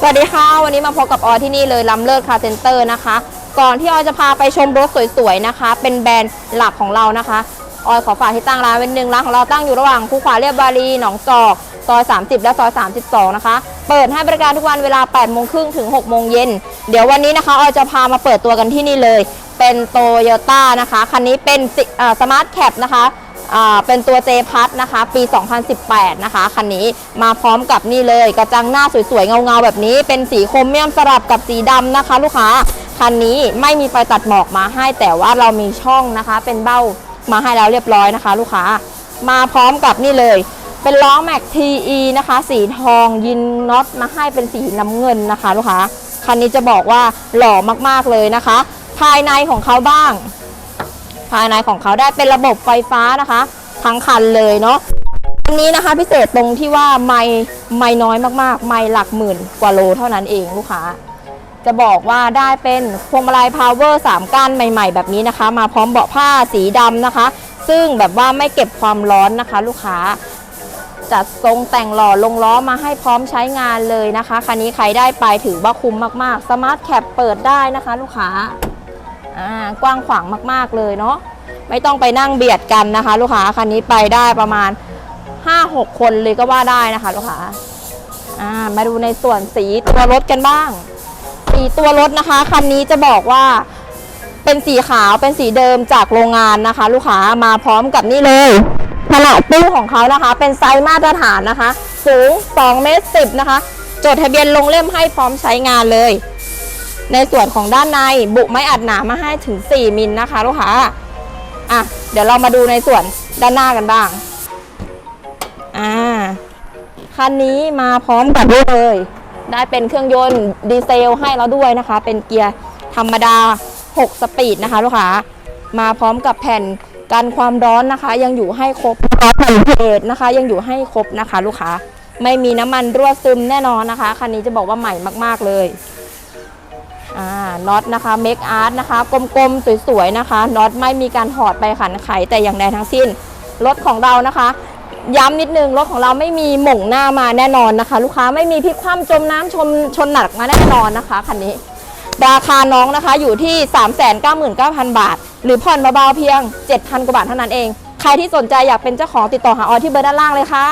สวัสดีค่ะ วันนี้มาพบกับออที่นี่เลยลำเลิศคาเซ็นเตอร์นะคะ ก่อนที่ออจะพาไปชมรถสวยๆนะคะ เป็นแบรนด์หลักของเรานะคะออยขอฝากที่ตั้งร้านเป็นหนึ่งร้านของเราตั้งอยู่ระหว่างคูขวาเรียบบารีหนองจอกซอย 30 และซอย 32 นะคะ เปิดให้บริการทุกวันเวลา 8 โมงครึ่งถึง 6 โมงเย็น เดี๋ยววันนี้นะคะออยจะพามาเปิดตัวกันที่นี่เลย เป็นโตโยต้านะคะ คันนี้เป็นสมาร์ทแคปนะคะ เป็นตัว J พัทนะคะ ปี 2018 นะคะ คันนี้มาพร้อมกับนี่เลยกระจังหน้าสวยๆ เงาๆ แบบนี้ เป็นสีโครเมียมสลับกับสีดำนะคะ ลูกค้า คันนี้ไม่มีไฟตัดหมอกมาให้ แต่ว่าเรามีช่องนะคะ เป็นเบ้ามาให้แล้วเรียบร้อยนะคะ ลูกค้า มาพร้อมกับนี่เลย เป็นล้อแม็ก TE นะคะ สีทองยินน็อตมาให้เป็นสีน้ำเงินนะคะ ลูกค้า คันนี้จะบอกว่าหล่อมากๆเลยนะคะ ภายในของเขาบ้าง ภายในของเขาได้เป็นระบบไฟฟ้านะคะ ทั้งคันเลยเนาะอันนี้นะคะพิเศษตรงที่ว่าไม่ไม่น้อยมากๆ ไม่หลักหมื่นกว่าโลเท่านั้นเองลูกค้า จะบอกว่าได้เป็นพวงมาลัยพาวเวอร์3ก้านใหม่ ๆ แบบนี้นะคะ มาพร้อมเบาะผ้าสีดำนะคะ ซึ่งแบบว่าไม่เก็บความร้อนนะคะ ลูกค้าจัดทรงแต่งหล่อลงล้อมาให้พร้อมใช้งานเลยนะคะ คันนี้ใครได้ไปถือว่าคุ้มมากๆ สมาร์ทแคปเปิดได้นะคะ ลูกค้า กว้างขวางมาก ๆ เลยเนาะไม่ต้องไปนั่งเบียดกันนะคะ ลูกค้าคันนี้ไปได้ประมาณ 5-6 คนเลยก็ว่าได้นะคะ ลูกค้าามาดูในส่วนสีตัวรถกันบ้าง สีตัวรถนะคะคันนี้จะบอกว่าเป็นสีขาวเป็นสีเดิมจากโรงงานนะคะ ลูกค้ามาพร้อมกับนี่เลยขนาดตู้ของเขานะคะ เป็นไซส์มาตรฐานนะคะ สูง2เมตร10นะคะ จดทะเบียนลงเล่มให้พร้อมใช้งานเลย ในส่วนของด้านในบุไม้อัดหนามาให้ถึง 4มิลนะคะลูกค้าอะเดี๋ยวเรามาดูในส่วนด้านหน้ากันบ้างอ่าคันนี้มาพร้อมกับนี่เลย ได้เป็นเครื่องยนต์ดีเซลให้เราด้วยนะคะ เป็นเกียร์ธรรมดา 6 สปีดนะคะลูกค้ามาพร้อมกับแผ่นกันความร้อนนะคะ ยังอยู่ให้ครบแผ่นเพจนะคะ ยังอยู่ให้ครบนะคะ ลูกค้าไม่มีน้ำมันรั่วซึมแน่นอนนะคะคันนี้จะบอกว่าใหม่มาก ๆเลย น็อตนะคะเมคอาร์ตนะคะกลมๆ สวยๆนะคะน็อตไม่มีการถอดไปขันไขแต่อย่างใดทั้งสิ้น รถของเรานะคะ ย้ำนิดนึงรถของเราไม่มีหม่งหน้ามาแน่นอนนะคะ ลูกค้าไม่มีพลิกคว่ำจมน้ำชนชนหนักมาแน่นอนนะคะคันนี้ ราคาน้องนะคะอยู่ที่ 399,000 บาท หรือผ่อนเบาๆเพียง 7,000กว่าบาทเท่านั้นเอง ใครที่สนใจอยากเป็นเจ้าของติดต่อหาออที่เบอร์ด้านล่างเลยค่ะ